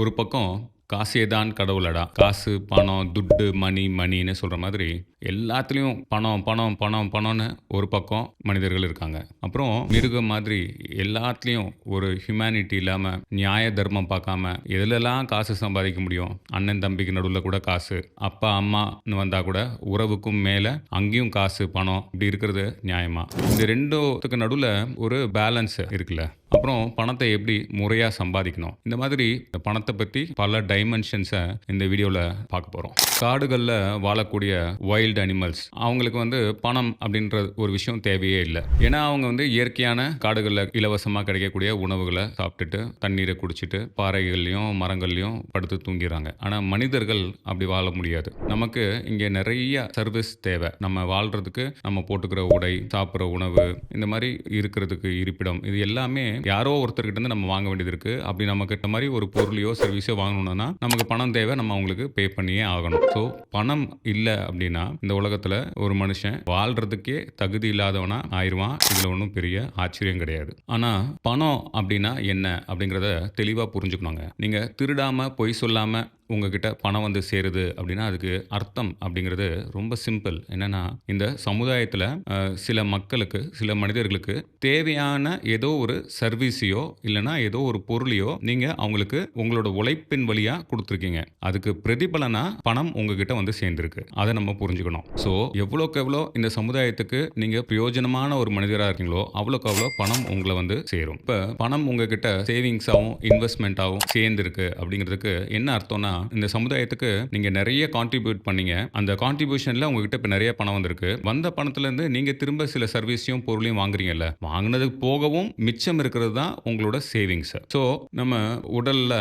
ஒரு பக்கம் காசே தான் கடவுளடா. காசு பணம் துட்டு மணி மணின்னு சொல்கிற மாதிரி எல்லாத்துலேயும் பணம் பணம் பணம் பணம்னு ஒரு பக்கம் மனிதர்கள் இருக்காங்க. அப்புறம் மிருகம் மாதிரி எல்லாத்துலேயும் ஒரு ஹியூமனிட்டி இல்லாமல் நியாய தர்மம் பார்க்காம எதுலெல்லாம் காசு சம்பாதிக்க முடியும்? அண்ணன் தம்பிக்கு நடுவில் கூட காசு அப்பா அம்மான்னு வந்தால் கூட உறவுக்கும் மேலே அங்கேயும் காசு பணம் இப்படி இருக்கிறது நியாயமாக இந்த ரெண்டுத்துக்கு நடுவில் ஒரு பேலன்ஸ் இருக்குல்ல. அப்புறம் பணத்தை எப்படி முறையாக சம்பாதிக்கணும்? இந்த மாதிரி இந்த பணத்தை பற்றி பல டைமென்ஷன்ஸை இந்த வீடியோவில் பார்க்க போகிறோம் காடுகளில் வாழக்கூடிய வைல்டு அனிமல்ஸ் அவங்களுக்கு வந்து பணம் அப்படின்ற ஒரு விஷயம் தேவையே இல்லை. ஏன்னா அவங்க வந்து இயற்கையான காடுகளில் இலவசமாக கிடைக்கக்கூடிய உணவுகளை சாப்பிட்டுட்டு தண்ணீரை குடிச்சிட்டு பாறைகள்லையும் மரங்கள்லையும் படுத்து தூங்கிறாங்க ஆனால் மனிதர்கள் அப்படி வாழ முடியாது. நமக்கு இங்கே நிறைய சர்வீஸ் தேவை. நம்ம வாழ்கிறதுக்கு நம்ம போட்டுக்கிற உடை சாப்பிட்ற உணவு இந்த மாதிரி இருக்கிறதுக்கு இருப்பிடம் இது எல்லாமே யாரோ ஒருத்தர்கிட்ட இருந்து நம்ம வாங்க வேண்டியது இருக்கு. அப்படி நம்ம கிட்ட மாதிரி ஒரு பொருளையோ சர்வீஸோ வாங்கணும்னா நமக்கு பணம் தேவை நம்ம அவங்களுக்கு பே பண்ணியே ஆகணும். ஸோ பணம் இல்லை அப்படின்னா இந்த உலகத்தில் ஒரு மனுஷன் வாழ்றதுக்கே தகுதி இல்லாதவனா ஆயிடுவான் இதில் ஒன்றும் பெரிய ஆச்சரியம் கிடையாது. ஆனால் பணம் அப்படின்னா என்ன அப்படிங்கிறத தெளிவாக புரிஞ்சுக்கணுங்க. நீங்கள் திருடாமல் பொய் சொல்லாமல் உங்ககிட்ட பணம் வந்து சேருது அப்படின்னா அதுக்கு அர்த்தம் அப்படிங்கிறது ரொம்ப சிம்பிள் என்னன்னா இந்த சமுதாயத்தில் சில மக்களுக்கு சில மனிதர்களுக்கு தேவையான ஏதோ ஒரு சர்வீஸையோ இல்லைன்னா ஏதோ ஒரு பொருளையோ நீங்கள் அவங்களுக்கு உங்களோட உழைப்பின் வழியாக கொடுத்துருக்கீங்க. அதுக்கு பிரதிபலனா பணம் உங்ககிட்ட வந்து சேர்ந்துருக்கு. அதை நம்ம புரிஞ்சுக்கணும். ஸோ எவ்வளோக்கு எவ்வளோ இந்த சமுதாயத்துக்கு நீங்கள் பிரயோஜனமான ஒரு மனிதராக இருக்கீங்களோ அவ்வளோக்கு அவ்வளோ பணம் உங்களை வந்து சேரும். இப்போ பணம் உங்ககிட்ட சேவிங்ஸாகவும் இன்வெஸ்ட்மெண்ட்டாகவும் சேர்ந்துருக்கு அப்படிங்கிறதுக்கு என்ன அர்த்தம்னா இந்த சமுதாயத்துக்கு நீங்க நிறைய கான்ட்ரிபியூட் பண்ணீங்க. அந்த கான்ட்ரிபியூஷன்ல உங்ககிட்ட இப்ப நிறைய பணம் வந்திருக்கு. வந்த பணத்துல இருந்து நீங்க திரும்ப சில சர்வீஸையும் பொருளையும் வாங்குறீங்கல்ல. வாங்கினதுக்கு போகவும் மிச்சம் இருக்கிறது தான் உங்களோட சேவிங்ஸ் ஸோ நம்ம உடல்ல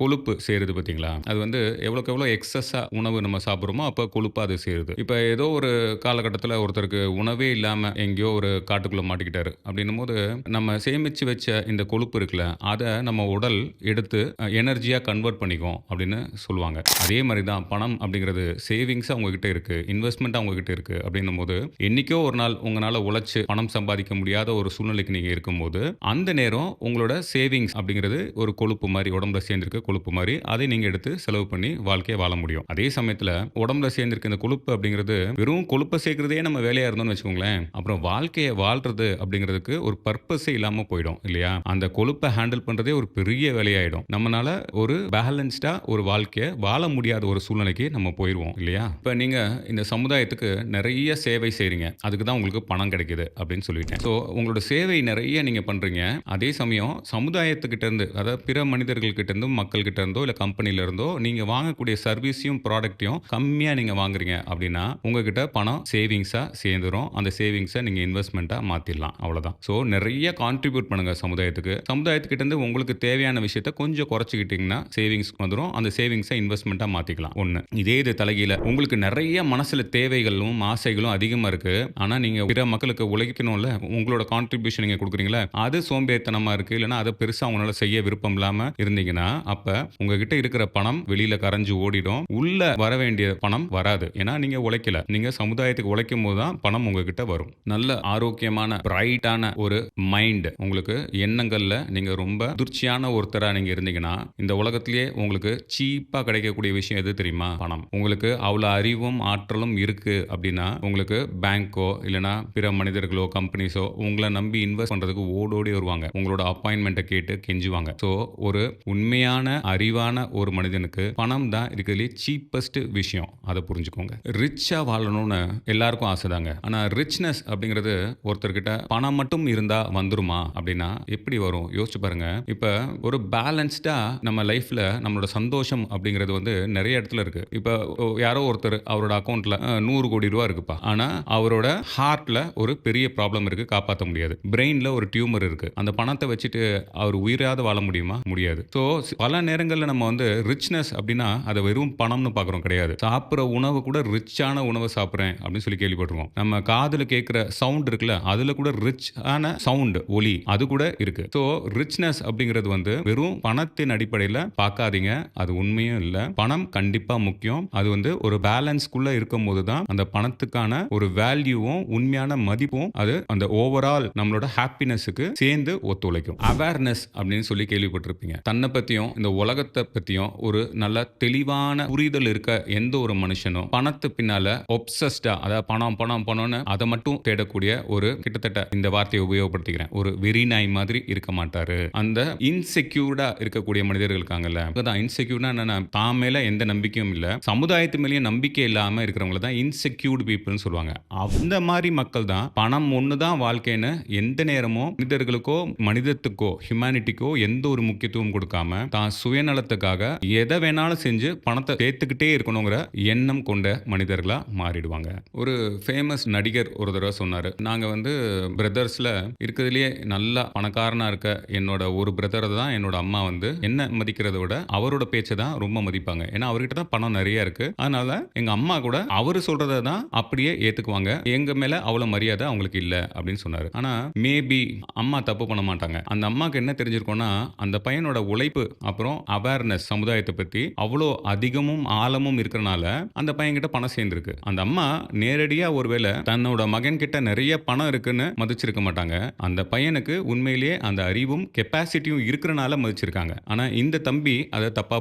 கொழுப்பு சேருது பார்த்தீங்களா அது வந்து எவ்வளோக்கு எவ்வளோ எக்ஸஸா உணவு நம்ம சாப்பிட்றோமோ அப்போ கொழுப்பாக அது சேருது. இப்போ ஏதோ ஒரு காலகட்டத்தில் ஒருத்தருக்கு உணவே இல்லாமல் எங்கேயோ ஒரு காட்டுக்குள்ளே மாட்டிக்கிட்டாரு. அப்படின்னும் போது நம்ம சேமிச்சு வச்ச இந்த கொழுப்பு இருக்குல்ல அதை நம்ம உடல் எடுத்து எனர்ஜியாக கன்வெர்ட் பண்ணிக்கும் அப்படின்னு சொல்லுவாங்க. அதே மாதிரி தான் பணம் அப்படிங்கிறது சேவிங்ஸ் உங்ககிட்ட இருக்குது இன்வெஸ்ட்மெண்ட் அவங்கக்கிட்ட இருக்கு அப்படின்னும் போது என்றைக்கோ ஒரு நாள் உங்களால் உழைச்சி பணம் சம்பாதிக்க முடியாத ஒரு சூழ்நிலைக்கு நீங்கள் இருக்கும்போது அந்த நேரம் உங்களோட சேவிங்ஸ் அப்படிங்கிறது ஒரு கொழுப்பு மாதிரி உடம்புல சேர்ந்திருக்க கொழுப்பு மாதிரி அதை நீங்கள் எடுத்து செலவு பண்ணி வாழ்க்கையை வாழ முடியும். அதே சமயத்தில் உடம்புல சேர்ந்திருக்க இந்த கொழுப்பு அப்படிங்கிறது வெறும் கொழுப்பை சேர்க்கிறதே நம்ம வேலையாக இருந்தோம்னு வச்சுக்கோங்களேன் அப்புறம் வாழ்க்கையை வாழ்றது அப்படிங்கிறதுக்கு ஒரு பர்பஸே இல்லாமல் போயிடும் இல்லையா? அந்த கொழுப்பை ஹேண்டில் பண்ணுறதே ஒரு பெரிய வேலையாயிடும். நம்மளால ஒரு பேலன்ஸ்டாக ஒரு வாழ்க்கை வாழ்க்கையை வாழ முடியாத ஒரு சூழ்நிலைக்கு நம்ம போயிடுவோம் இல்லையா? இப்போ நீங்கள் இந்த சமுதாயத்துக்கு நிறைய சேவை செய்கிறீங்க அதுக்கு தான் உங்களுக்கு பணம் கிடைக்குது அப்படின்னு சொல்லிட்டேன். ஸோ உங்களோட சேவை நிறைய நீங்கள் பண்ணுறீங்க அதே சமயம் சமுதாயத்துக்கிட்டேருந்து அதாவது பிற மனிதர்கள்கிட்டேருந்து மக்கள்கிட்டேருந்தோ இருந்தோ இல்லை கம்பெனிலேருந்தோ நீங்கள் வாங்கக்கூடிய சர்வீஸையும் ப்ராடக்ட்டையும் கம்மியாக நீங்கள் வாங்குறீங்க அப்படின்னா உங்ககிட்ட பணம் சேவிங்ஸாக சேர்ந்துடும் அந்த சேவிங்ஸை நீங்கள் இன்வெஸ்ட்மெண்ட்டாக மாற்றிடலாம் அவ்வளோதான் ஸோ நிறைய கான்ட்ரிபியூட் பண்ணுங்கள் சமுதாயத்துக்கு. சமுதாயத்துக்கிட்டேருந்து உங்களுக்கு தேவையான விஷயத்த கொஞ்சம் குறைச்சிக்கிட்டிங்கன்னா சேவிங்ஸ் வந்துடும் அந்த சேவிங்ஸ் இன்வெஸ்ட்மெண்ட்டாக மாற்றிக்கலாம் ஒன்று இதே இது தலைகீழ. உங்களுக்கு நிறைய மனசில் தேவைகளும் ஆசைகளும் அதிகமாக இருக்குது ஆனால் நீங்கள் பிற மக்களுக்கு உழைக்கணும்ல உங்களோட கான்ட்ரிபியூஷன் நீங்கள் கொடுக்குறீங்களா? அது சோம்பேறித்தனமாக இருக்குது இல்லைன்னா அதை பெருசாக உங்களால் செய்ய விருப்பம் இல்லாமல் இருந்தீங்கன்னா அப்போ உங்ககிட்ட இருக்கிற பணம் வெளியில் கரைஞ்சு ஓடிடும். உள்ளே வர வேண்டிய பணம் வராது. ஏன்னா நீங்கள் உழைக்கல. நீங்கள் சமுதாயத்துக்கு உழைக்கும் போது தான் பணம் உங்ககிட்ட வரும். நல்ல ஆரோக்கியமான பிரைட்டான ஒரு மைண்ட் உங்களுக்கு எண்ணங்களில் நீங்கள் ரொம்ப துர்ச்சியான ஒருத்தராக நீங்கள் இருந்தீங்கன்னா இந்த உலகத்திலேயே உங்களுக்கு சீப் சீப்பாக கிடைக்கக்கூடிய விஷயம் எது தெரியுமா? பணம். உங்களுக்கு அவ்வளோ அறிவும் ஆற்றலும் இருக்கு அப்படின்னா உங்களுக்கு பேங்க்கோ இல்லைன்னா பிற மனிதர்களோ கம்பெனிஸோ உங்களை நம்பி இன்வெஸ்ட் பண்ணுறதுக்கு ஓடோடி வருவாங்க. உங்களோட அப்பாயின்மெண்ட்டை கேட்டு கெஞ்சுவாங்க. ஸோ ஒரு உண்மையான அறிவான ஒரு மனிதனுக்கு பணம் தான் இருக்கிறதுலே சீப்பஸ்ட் விஷயம். அதை புரிஞ்சுக்கோங்க. ரிச்சாக வாழணும்னு எல்லாருக்கும் ஆசைதாங்க ஆனால் ரிச்னஸ் அப்படிங்கிறது ஒருத்தர்கிட்ட பணம் மட்டும் இருந்தால் வந்துருமா அப்படின்னா எப்படி வரும்? யோசிச்சு பாருங்க. இப்போ ஒரு பேலன்ஸ்டாக நம்ம லைஃப்பில் நம்மளோட சந்தோஷம் அப்படிங்கிறது வந்து நிறைய இடத்துல இருக்கு. இப்போ ஓ, யாரோ ஒருத்தர் அவரோட அக்கௌண்ட்ல நூறு கோடி ரூபா இருக்குப்பா. ஆனா அவரோட ஹார்ட்ல ஒரு பெரிய ப்ராப்ளம் இருக்கு காப்பாற்ற முடியாது. பிரெயின்ல ஒரு டியூமர் இருக்கு. அந்த பணத்தை வச்சுட்டு அவர் உயிராத வாழ முடியுமா? முடியாது. ஸோ பல நேரங்களில் நம்ம வந்து ரிச்னஸ் அப்படின்னா அதை வெறும் பணம்னு பார்க்குறோம் கிடையாது. சாப்பிட்ற உணவு கூட ரிச்சான உணவை சாப்பிட்றேன் அப்படின்னு சொல்லி கேள்விப்பட்டிருக்கோம் நம்ம காதில் கேட்குற சவுண்ட் இருக்குல்ல அதில் கூட ரிச்சான சவுண்டு சவுண்ட் ஒலி அது கூட இருக்கு. ஸோ ரிச்னஸ் அப்படிங்கிறது வந்து வெறும் பணத்தின் அடிப்படையில் பார்க்காதீங்க அது உண்மை முழுமையும் இல்லை. பணம் கண்டிப்பாக முக்கியம். அது வந்து ஒரு பேலன்ஸ்குள்ளே இருக்கும்போது தான் அந்த பணத்துக்கான ஒரு வேல்யூவும் உண்மையான மதிப்பும் அது அந்த ஓவரால் நம்மளோட ஹாப்பினஸுக்கு சேர்ந்து ஒத்துழைக்கும். அவேர்னஸ் அப்படின்னு சொல்லி கேள்விப்பட்டிருப்பீங்க. தன்னை பற்றியும் இந்த உலகத்தை பற்றியும் ஒரு நல்ல தெளிவான புரிதல் இருக்க எந்த ஒரு மனுஷனும் பணத்து பின்னால ஒப்சஸ்டா அதாவது பணம் பணம் பணம்னு அதை மட்டும் தேடக்கூடிய ஒரு கிட்டத்தட்ட இந்த வார்த்தையை உபயோகப்படுத்திக்கிறேன். ஒரு வெறி நாய் மாதிரி இருக்க மாட்டாரு. அந்த இன்செக்யூர்டா இருக்கக்கூடிய மனிதர்கள் இருக்காங்கல்ல அதுதான் இன்செக்யூர்னா தான் மேலே எந்த நம்பிக்கையும் இல்லை. சமுதாயத்து மேலேயும் நம்பிக்கை இல்லாமல் இருக்கிறவங்கள தான் இன்செக்யூர்டு பீப்புள்னு சொல்லுவாங்க. அந்த மாதிரி மக்கள் தான் பணம் ஒன்று தான் வாழ்க்கைன்னு எந்த நேரமும் மனிதர்களுக்கோ மனிதத்துக்கோ ஹியூமனிட்டிக்கோ எந்த ஒரு முக்கியத்துவம் கொடுக்காம தான் சுயநலத்துக்காக எதை வேணாலும் செஞ்சு பணத்தை சேர்த்துக்கிட்டே இருக்கணுங்கிற எண்ணம் கொண்ட மனிதர்களாக மாறிடுவாங்க. ஒரு ஃபேமஸ் நடிகர் ஒரு தடவை சொன்னார் நாங்கள் வந்து பிரதர்ஸில் இருக்கிறதுலேயே நல்லா பணக்காரனாக இருக்க என்னோட ஒரு பிரதரை தான் என்னோட அம்மா வந்து என்ன மதிக்கிறத விட அவரோட பேச்சை தான் ரொம்ப மதிப்பாங்க. ஏன்னா அவர்கிட்ட தான் பணம் நிறைய இருக்கு. அதனால எங்க அம்மா கூட அவர் சொல்றதை தான் அப்படியே ஏத்துக்குவாங்க. எங்க மேல அவ்வளவு மரியாதை அவங்களுக்கு இல்ல அப்படின்னு சொன்னாரு. ஆனா மேபி அம்மா தப்பு பண்ண மாட்டாங்க. அந்த அம்மாக்கு என்ன தெரிஞ்சிருக்கோம்னா அந்த பையனோட உழைப்பு அப்புறம் அவேர்னஸ் சமுதாயத்தை பத்தி அவ்வளோ அதிகமும் ஆழமும் இருக்கிறனால அந்த பையன்கிட்ட பணம் சேர்ந்துருக்கு. அந்த அம்மா நேரடியா ஒருவேளை தன்னோட மகன் கிட்ட நிறைய பணம் இருக்குன்னு மதிச்சிருக்க மாட்டாங்க. அந்த பையனுக்கு உண்மையிலேயே அந்த அறிவும் கெப்பாசிட்டியும் இருக்கிறனால மதிச்சிருக்காங்க. ஆனா இந்த தம்பி அதை தப்பா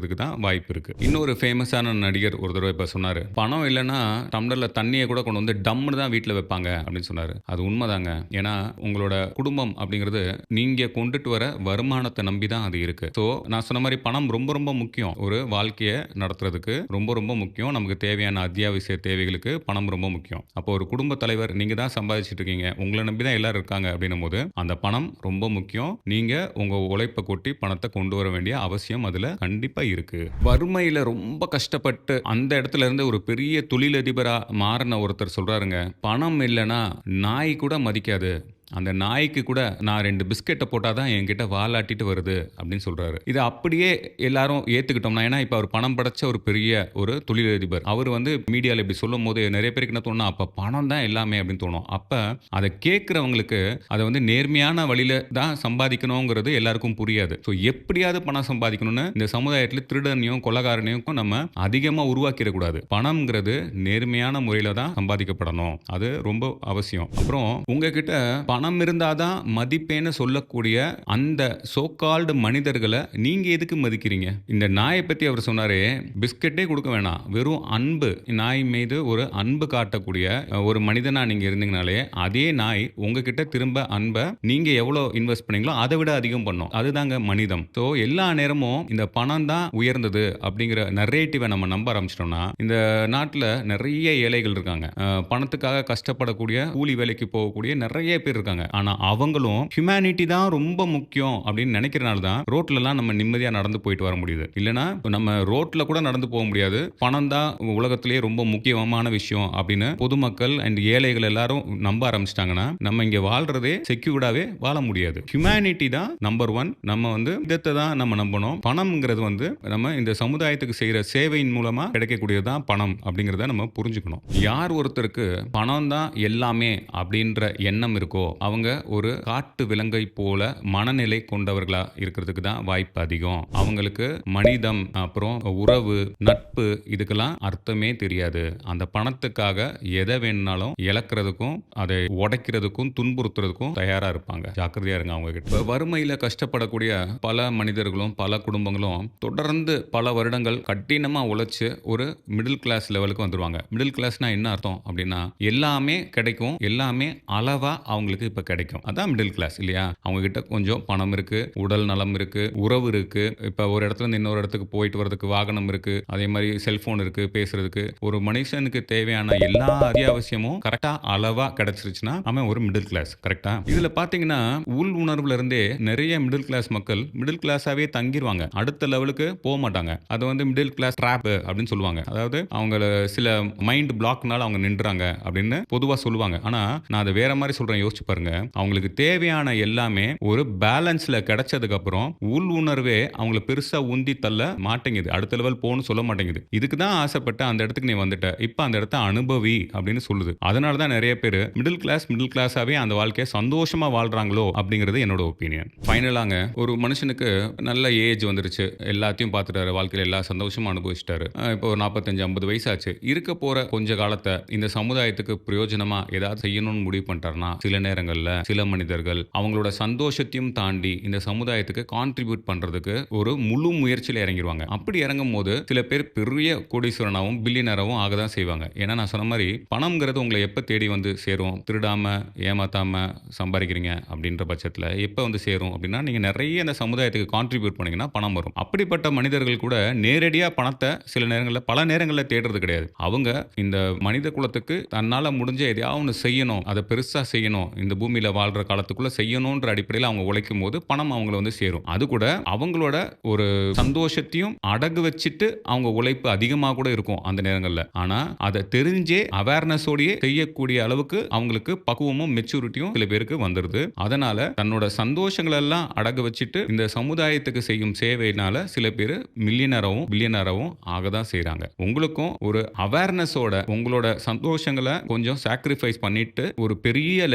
புரிஞ்சிருக்கிறதுக்கு தான் வாய்ப்பு இருக்கு. இன்னொரு ஃபேமஸான நடிகர் ஒரு தடவை இப்ப சொன்னாரு பணம் இல்லைன்னா டம்ளர்ல தண்ணியை கூட கொண்டு வந்து டம்னு தான் வீட்டில் வைப்பாங்க அப்படின்னு சொன்னாரு. அது உண்மைதாங்க. ஏன்னா உங்களோட குடும்பம் அப்படிங்கிறது நீங்க கொண்டுட்டு வர வருமானத்தை நம்பி தான் அது இருக்கு. ஸோ நான் சொன்ன மாதிரி பணம் ரொம்ப ரொம்ப முக்கியம். ஒரு வாழ்க்கையை நடத்துறதுக்கு ரொம்ப ரொம்ப முக்கியம். நமக்கு தேவையான அத்தியாவசிய தேவைகளுக்கு பணம் ரொம்ப முக்கியம். அப்போ ஒரு குடும்ப தலைவர் நீங்க தான் சம்பாதிச்சிட்டு இருக்கீங்க. உங்களை நம்பி தான் எல்லாரும் இருக்காங்க அப்படின்னும் போது அந்த பணம் ரொம்ப முக்கியம். நீங்க உங்க உழைப்பை கொட்டி பணத்தை கொண்டு வர வேண்டிய அவசியம் அதுல கண்டிப்பா இருக்கு. வறுமையில ரொம்ப கஷ்டப்பட்டு அந்த இடத்துல இருந்து ஒரு பெரிய தொழிலதிபரா மாறின ஒருத்தர் சொல்றாருங்க. பணம் இல்லைன்னா நாய் கூட மதிக்காது. அந்த நாய்க்கு கூட நான் ரெண்டு பிஸ்கெட்டை போட்டால் தான் என்கிட்ட வாலாட்டிட்டு வருது அப்படின்னு சொல்கிறாரு இதை அப்படியே எல்லாரும் ஏற்றுக்கிட்டோம்னா ஏன்னா இப்போ அவர் பணம் படைச்ச ஒரு பெரிய ஒரு தொழிலதிபர். அவர் வந்து மீடியாவில் இப்படி சொல்லும் போது நிறைய பேருக்கு என்ன தோணும் அப்போ பணம் தான் எல்லாமே அப்படின்னு தோணும். அப்போ அதை கேட்குறவங்களுக்கு அதை வந்து நேர்மையான வழியில் தான் சம்பாதிக்கணுங்கிறது எல்லாருக்கும் புரியாது. ஸோ எப்படியாவது பணம் சம்பாதிக்கணும்னு இந்த சமுதாயத்தில் திருடனையும் கொலகாரனையும் நம்ம அதிகமாக உருவாக்கிடக்கூடாது. பணம்ங்கிறது நேர்மையான முறையில் தான் சம்பாதிக்கப்படணும். அது ரொம்ப அவசியம். அப்புறம் உங்ககிட்ட பணம் இருந்தாதான் மதிப்பேன்னு சொல்லக்கூடிய அந்த சோக்கால்டு மனிதர்களை நீங்க எதுக்கு மதிக்கிறீங்க? இந்த நாயை பத்தி அவர் சொன்னாரே பிஸ்கெட்டே கொடுக்க வேணாம். வெறும் அன்பு நாய் மீது ஒரு அன்பு காட்டக்கூடிய ஒரு மனிதனா நீங்க இருந்தீங்கனாலே அதே நாய் உங்ககிட்ட திரும்ப அன்பை நீங்க எவ்வளோ இன்வெஸ்ட் பண்ணீங்களோ அதை விட அதிகம் பண்ணும். அதுதாங்க மனிதம். ஸோ எல்லா நேரமும் இந்த பணம் தான் உயர்ந்தது அப்படிங்கிற நரேட்டிவை நம்ம நம்ப ஆரம்பிச்சிட்டோம்னா இந்த நாட்டில் நிறைய ஏழைகள் இருக்காங்க. பணத்துக்காக கஷ்டப்படக்கூடிய கூலி வேலைக்கு போகக்கூடிய நிறைய பேர் இருக்காங்க. ஆனா அவங்களும் ஹியூமனிட்டி தான் ரொம்ப முக்கியம் அப்படின்னு நினைக்கிறனால தான் ரோட்லலாம் நம்ம நிம்மதியா நடந்து போயிட்டு வர முடியுது. இல்லைன்னா நம்ம ரோட்ல கூட நடந்து போக முடியாது. பணம் தான் உலகத்திலேயே ரொம்ப முக்கியமான விஷயம் அப்படின்னு பொதுமக்கள் அண்ட் ஏழைகள் எல்லாரும் நம்ப ஆரம்பிச்சிட்டாங்கன்னா நம்ம இங்க வாழ்றதே செக்யூர்டாவே வாழ முடியாது. ஹியூமனிட்டி தான் நம்பர் ஒன் நம்ம வந்து இதத்தை தான் நம்ம நம்பணும். பணம்ங்கிறது வந்து நம்ம இந்த சமுதாயத்துக்கு செய்யற சேவையின் மூலமா கிடைக்கக்கூடியது தான் பணம் அப்படிங்கிறத நம்ம புரிஞ்சுக்கணும். யார் ஒருத்தருக்கு பணம் தான் எல்லாமே அப்படின்ற எண்ணம் இருக்கோ அவங்க ஒரு காட்டு விலங்கை போல மனநிலை கொண்டவர்களா இருக்கிறதுக்கு தான் வாய்ப்பு அதிகம். அவங்களுக்கு மனிதம் அப்புறம் உறவு நட்பு இதுக்கெல்லாம் அர்த்தமே தெரியாது. அந்த பணத்துக்காக எதை வேணும்னாலும் இழக்கிறதுக்கும் அதை உடைக்கிறதுக்கும் துன்புறுத்துறதுக்கும் தயாரா இருப்பாங்க. ஜாக்கிரதையா இருங்க அவங்க கிட்ட. வறுமையில கஷ்டப்படக்கூடிய பல மனிதர்களும் பல குடும்பங்களும் தொடர்ந்து பல வருடங்கள் கடினமா உழைச்சு ஒரு மிடில் கிளாஸ் லெவலுக்கு வந்துருவாங்க. மிடில் கிளாஸ்னா என்ன அர்த்தம் அப்படின்னா எல்லாமே கிடைக்கும் எல்லாமே அளவா அவங்களுக்கு இப்போ கிடைக்கும். அதான் மிடில் கிளாஸ் இல்லையா? அவங்க கிட்ட கொஞ்சம் பணம் இருக்கு உடல் நலம் இருக்கு உறவு இருக்கு. இப்போ ஒரு இடத்துலேருந்து இன்னொரு இடத்துக்கு போயிட்டு வரதுக்கு வாகனம் இருக்கு அதே மாதிரி செல்போன் இருக்கு பேசுறதுக்கு. ஒரு மனுஷனுக்கு தேவையான எல்லா அத்தியாவசியமும் கரெக்டா அளவா கிடைச்சிருச்சுன்னா அவன் ஒரு மிடில் கிளாஸ் கரெக்டா இதுல பாத்தீங்கன்னா உள் உணர்வுல இருந்தே நிறைய மிடில் கிளாஸ் மக்கள் மிடில் கிளாஸாவே தங்கிடுவாங்க அடுத்த லெவலுக்கு போக மாட்டாங்க. அது வந்து மிடில் கிளாஸ் ட்ராப் அப்படின்னு சொல்லுவாங்க. அதாவது அவங்க சில மைண்ட் பிளாக்னால அவங்க நின்றுறாங்க அப்படின்னு பொதுவா சொல்லுவாங்க. ஆனா நான் அதை வேற மாதிரி சொல்றேன் யோசிச்சு பாருங்க. அவங்களுக்கு தேவையான எல்லாமே ஒரு பேலன்ஸ்ல கிடைச்சதுக்கு அப்புறம் உள் உணர்வே அவங்கள பெருசா உந்தி தள்ள மாட்டேங்குது. அடுத்த லெவல் போகணும்னு சொல்ல மாட்டேங்குது. இதுக்கு தான் ஆசைப்பட்ட அந்த இடத்துக்கு நீ வந்துட்ட. இப்போ அந்த இடத்த அனுபவி அப்படின்னு சொல்லுது. அதனால தான் நிறைய பேர் மிடில் கிளாஸ் மிடில் கிளாஸாவே அந்த வாழ்க்கையை சந்தோஷமா வாழ்றாங்களோ அப்படிங்கிறது என்னோட ஒப்பீனியன் ஃபைனலாங்க ஒரு மனுஷனுக்கு நல்ல ஏஜ் வந்துருச்சு. எல்லாத்தையும் பார்த்துட்டாரு வாழ்க்கையில் எல்லா சந்தோஷமும் அனுபவிச்சிட்டாரு. இப்போ ஒரு நாற்பத்தஞ்சு ஐம்பது வயசாச்சு. இருக்க போற கொஞ்ச காலத்தை இந்த சமுதாயத்துக்கு பிரயோஜனமா ஏதாவது செய்யணும்னு முடிவு பண்ணிட்டாருன்னா சில நேரம் நேரங்களில் சில மனிதர்கள் அவங்களோட சந்தோஷத்தையும் தாண்டி இந்த சமுதாயத்துக்கு கான்ட்ரிபியூட் பண்றதுக்கு ஒரு முழு முயற்சியில் இறங்கிடுவாங்க அப்படி இறங்கும் போது சில பேர் பெரிய கோடீஸ்வரனாகவும் பில்லியனராகவும் ஆக தான் செய்வாங்க. ஏன்னா நான் சொன்ன மாதிரி பணம்ங்கிறது உங்களை எப்போ தேடி வந்து சேரும்? திருடாம ஏமாத்தாம சம்பாதிக்கிறீங்க அப்படின்ற பட்சத்தில் எப்போ வந்து சேரும் அப்படின்னா நீங்கள் நிறைய இந்த சமுதாயத்துக்கு கான்ட்ரிபியூட் பண்ணீங்கன்னா பணம் வரும். அப்படிப்பட்ட மனிதர்கள் கூட நேரடியாக பணத்தை சில நேரங்களில் பல நேரங்களில் தேடுறது கிடையாது. அவங்க இந்த மனித குலத்துக்கு தன்னால் முடிஞ்ச எதையாவது ஒன்று செய்யணும். அதை பெருசாக செய்யணும். இந்த பூமியில் வாழ்கிற காலத்துக்குள்ளே செய்யணுன்ற அடிப்படையில் அவங்க உழைக்கும் போது பணம் அவங்கள வந்து சேரும். அது கூட அவங்களோட ஒரு சந்தோஷத்தையும் அடகு வச்சுட்டு அவங்க உழைப்பு அதிகமாக கூட இருக்கும் அந்த நேரங்களில். ஆனால் அதை தெரிஞ்சே அவேர்னஸோடயே செய்யக்கூடிய அளவுக்கு அவங்களுக்கு பக்குவமும் மெச்சூரிட்டியும் சில பேருக்கு வந்துடுது அதனால தன்னோட சந்தோஷங்கள் எல்லாம் அடகு வச்சுட்டு இந்த சமுதாயத்துக்கு செய்யும் சேவையினால சில பேர் மில்லியனராகவும் பில்லியனராகவும் ஆக தான் செய்கிறாங்க உங்களுக்கும் ஒரு அவேர்னஸோட உங்களோட சந்தோஷங்களை கொஞ்சம் சாக்ரிஃபைஸ் பண்ணிட்டு ஒரு பெரிய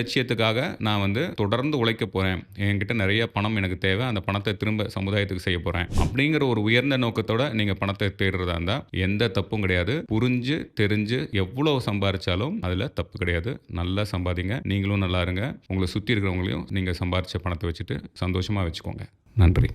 இதுக்காக நான் வந்து தொடர்ந்து உழைக்க போறேன். என்கிட்ட நிறைய பணம் எனக்கு தேவை. அந்த பணத்தை திரும்ப சமுதாயத்துக்கு செய்ய போறேன். அப்படிங்கிற ஒரு உயர்ந்த நோக்கத்தோட நீங்க பணத்தை தேடுறதா இருந்தா எந்த தப்பும் கிடையாது. புரிஞ்சு தெரிஞ்சு எவ்வளவு சம்பாரிச்சாலும் அதுல தப்பு கிடையாது. நல்லா சம்பாதிங்க. நீங்களும் நல்லா இருங்க. உங்களை சுத்தி இருக்கிறவங்களையும் நீங்க சம்பாரிச்ச பணத்தை வச்சுட்டு சந்தோஷமா வச்சுக்கோங்க. நன்றி.